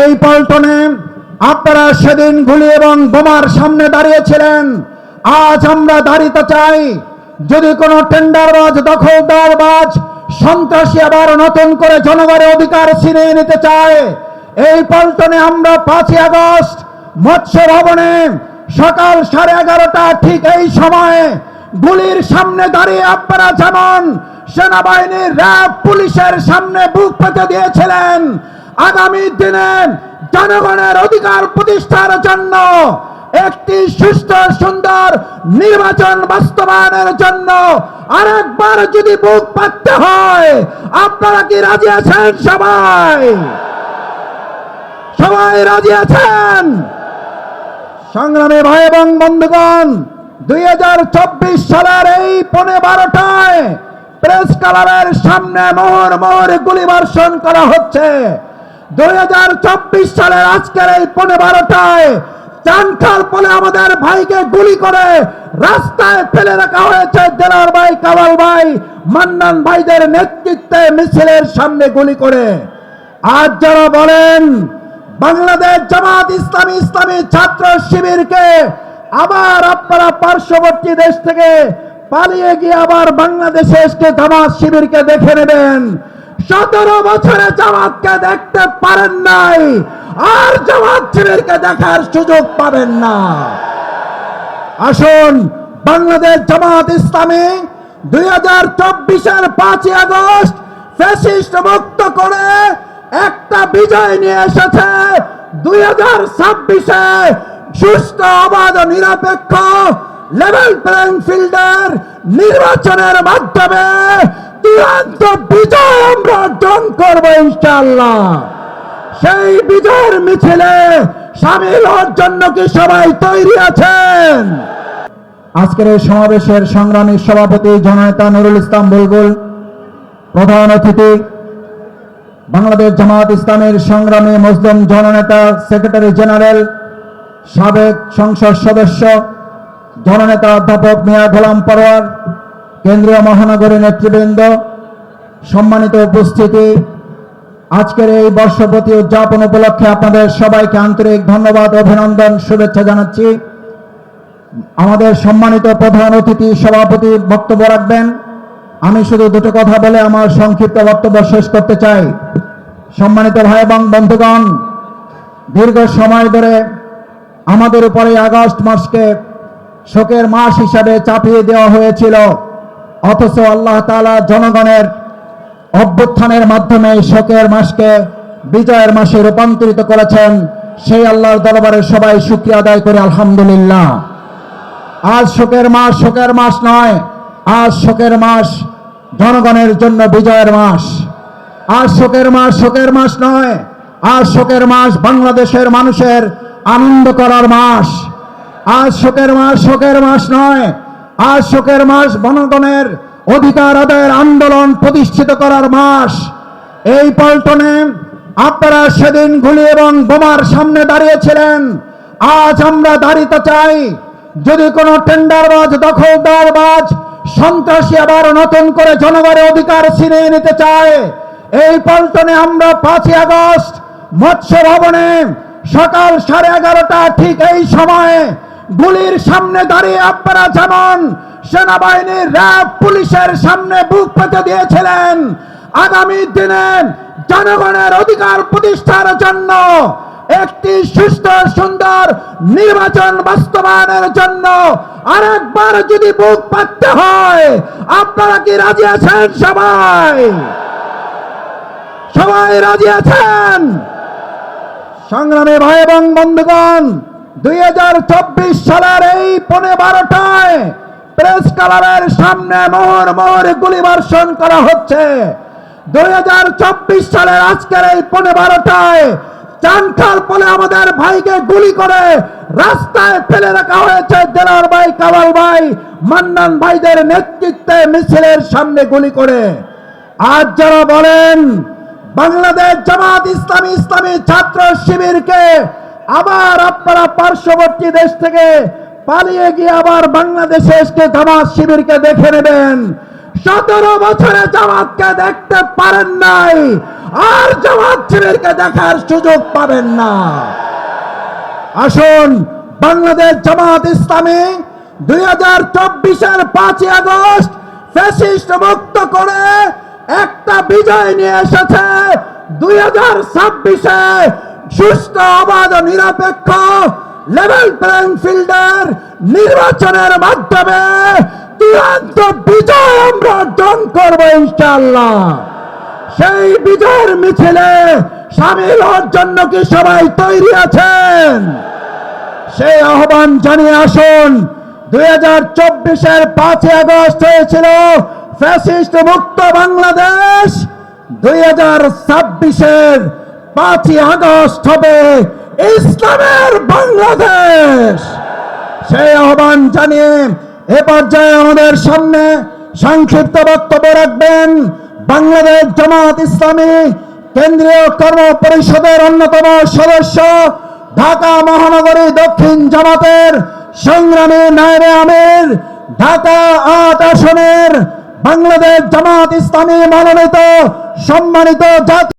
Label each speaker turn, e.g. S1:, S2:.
S1: এই পল্টনে আপনারা সেদিন গুলি এবং বোমার সামনে দাঁড়িয়েছিলেন। আজ আমরা দাঁড়িতে চাই, যদি কোনো টেন্ডারবাজ, দখলদারবাজ সন্ত্রাসী আবার নতুন করে জনগণের অধিকার ছিনিয়ে নিতে চায়, এই পল্টনে আমরা পাঁচই আগস্ট মৎস্য ভবনে সকাল সাড়ে এগারোটা ঠিক এই সময়ে গুলির সামনে দাঁড়িয়ে আপনারা যেমন সেনাবাহিনীর র্যাব পুলিশের সামনে বুক পেতে দিয়েছিলেন আগামী দিনে জনগণের অধিকার প্রতিষ্ঠার জন্য একটি সুস্থ, সুন্দর নির্বাচন বাস্তবায়নের জন্য আরেকবার যদি বুক পাততে হয়, আপনারা কি রাজি আছেন সবাই? সবাই রাজি আছেন? সংগ্রামী ভাই এবং বন্ধুগণ, দুই হাজার চব্বিশ সালের এই পনে বারোটায় প্রেস কালারের সামনে মোহর মোহর গুলি বর্ষণ করা হচ্ছে। দুই সালের আজকের এই পনে বারোটায় চানখাল পলে আমাদের ভাইকে গুলি করে রাস্তায় ফেলে রাখা হয়েছে দেলার ভাই কাবাল ভাই, মান্নান ভাইদের নেতৃত্বে মিছিলের সামনে গুলি করে। আজ যারা বলেন, বাংলাদেশ জামাত ইসলামী ইসলামী ছাত্র শিবিরকে আবার আপনারা পার্শ্ববর্তী দেশ থেকে পালিয়ে গিয়ে আবার বাংলাদেশে এসে জামাত শিবিরকে দেখে নেবেন। সতেরো বছরে জামাতকে দেখতে পারেন নাই, আর জামাত শিবিরকে দেখার সুযোগ পাবেন না। আসুন, বাংলাদেশ জামাত ইসলামী দুই হাজার চব্বিশের পাঁচই আগস্ট ফ্যাসিস্ট মুক্ত করে একটা বিজয় নিয়ে এসেছে। দুই হাজার ছাব্বিশে সুস্থ, অবাধ, নিরপেক্ষ লেভেল প্লেইং ফিল্ডের নির্বাচনের মাধ্যমে চূড়ান্ত বিজয় আমরা অর্জন করব ইনশাল্লাহ সেই বিজয়ের মিছিলে সামিল হওয়ার জন্য কি সবাই তৈরি আছেন? আজকের এই সমাবেশের সংগ্রামী সভাপতি জননেতা নুরুল ইসলাম বুলবুল, প্রধান অতিথি, বাংলাদেশ জামাত ইসলামের সংগ্রামী মুসলিম জননেতা সেক্রেটারি জেনারেল, সাবেক সংসদ সদস্য, জননেতা অধ্যাপক মিয়া গোলাম পরোয়ার কেন্দ্রীয় মহানগরী নেতৃবৃন্দ, সম্মানিত উপস্থিতি, আজকের এই বর্ষপতি উদযাপন উপলক্ষে আপনাদের সবাইকে আন্তরিক ধন্যবাদ, অভিনন্দন, শুভেচ্ছা জানাচ্ছি। আমাদের সম্মানিত প্রধান অতিথি সভাপতি বক্তব্য রাখবেন। আমি শুধু দুটো কথা বলে আমার সংক্ষিপ্ত বক্তব্য শেষ করতে চাই। সম্মানিত ভাই এবং বন্ধুগণ, দীর্ঘ সময় ধরে আমাদের উপরে আগস্ট মাসকে শোকের মাস হিসাবে চাপিয়ে দেওয়া হয়েছিল। অথচ আল্লাহ তাআলা জনগণের অভ্যুত্থানের মাধ্যমে শোকের মাসকে বিজয়ের মাসে রূপান্তরিত করেছেন, সেই আল্লাহর দরবারে সবাই শুক্রিয়া আদায় করে, আলহামদুলিল্লাহ। আজ শোকের মাস শোকের মাস নয়, আজ শোকের মাস, জনগণের জন্য বিজয়ের মাস। আজ শোকের মাস শোকের মাস নয়, আজ শোকের মাস বাংলাদেশের মানুষের আনন্দ করার মাস। আজ শোকের মাস শোকের মাস নয় আজ শোকের মাস জনগণের অধিকার আদায়ের আন্দোলন প্রতিষ্ঠিত করার মাস। এই পল্টনে আপনারা সেদিন গুলি এবং বোমার সামনে দাঁড়িয়েছিলেন। আজ আমরা দাঁড়িতে চাই, যদি কোনো টেন্ডারবাজ, দখলদারবাজ সন্ত্রাসী আবার নতুন করে জনগণের অধিকার ছিনিয়ে নিতে চায়, এই পল্টনে আমরা পাঁচই আগস্ট মৎস্য ভবনে সকাল সাড়ে এগারোটা ঠিক এই সময়ে গুলির সামনে দাঁড়িয়ে আপনারা যেমন সেনাবাহিনীর র্যাব, পুলিশের সামনে বুক পেতে দিয়েছিলেন, আগামী দিনে জনগণের অধিকার প্রতিষ্ঠার জন্য, একটি সুস্থ, সুন্দর নির্বাচন বাস্তবায়নের জন্য আরেকবার যদি বুক পাততে হয়, আপনারা কি রাজি আছেন সবাই? সবাই রাজি আছেন? সংগ্রামে ভাই এবং বন্ধুগণ দুই সালের এই পনে বারোটায় প্রেস কালারের সামনে মোহর মোহর গুলি বর্ষণ করা হচ্ছে। দুই সালের আজকের এই পনে বারোটায় চানখাল পলে আমাদের ভাইকে গুলি করে রাস্তায় ফেলে রাখা হয়েছে দেলার ভাই কাবাল ভাই, মান্নান ভাইদের নেতৃত্বে মিছিলের সামনে গুলি করে। আজ যারা বলেন, বাংলাদেশ জামাত ইসলামী ইসলামী ছাত্র শিবিরকে আবার আপনারা পার্শ্ববর্তী দেশ থেকে পালিয়ে গিয়ে আবার বাংলাদেশে এসে জামাত শিবিরকে দেখে নেবেন। সতেরো বছরে জামাতকে দেখতে পারেন নাই, আর জামাত শিবিরকে দেখার সুযোগ পাবেন না। আসুন, বাংলাদেশ জামাত ইসলামী দুই হাজার চব্বিশের পাঁচই আগস্ট ফ্যাসিস্ট মুক্ত করে একটা বিজয় নিয়ে এসেছে। দুই হাজার ছাব্বিশে সুস্থ অবাধ নিরপেক্ষ লেভেল প্লেইং ফিল্ডের নির্বাচনের মাধ্যমে চূড়ান্ত বিজয় আমরা অর্জন করব ইনশাল্লাহ সেই বিজয়ের মিছিলে সামিল হওয়ার জন্য কি সবাই তৈরি আছেন? সেই আহ্বান জানিয়ে আসুন। দুই হাজার চব্বিশের পাঁচই আগস্ট হয়েছিল ফ্যাসিস্ট মুক্ত বাংলাদেশ। দুই হাজার ছাব্বিশের পাঁচই আগস্ট হবে ইসলামের বাংলাদেশ। সেই আহ্বান জানিয়ে এ পর্যায়ে আমাদের সামনে সংক্ষিপ্ত বক্তব্য রাখবেন বাংলাদেশ জামাত ইসলামী কেন্দ্রীয় কর্ম পরিষদের অন্যতম সদস্য ঢাকা মহানগরী দক্ষিণ জামাতের সংগ্রামী নায়বে আমির। ঢাকা আট আসনের বাংলাদেশ জামাত ইসলামী মনোনীত সম্মানিত জাতীয়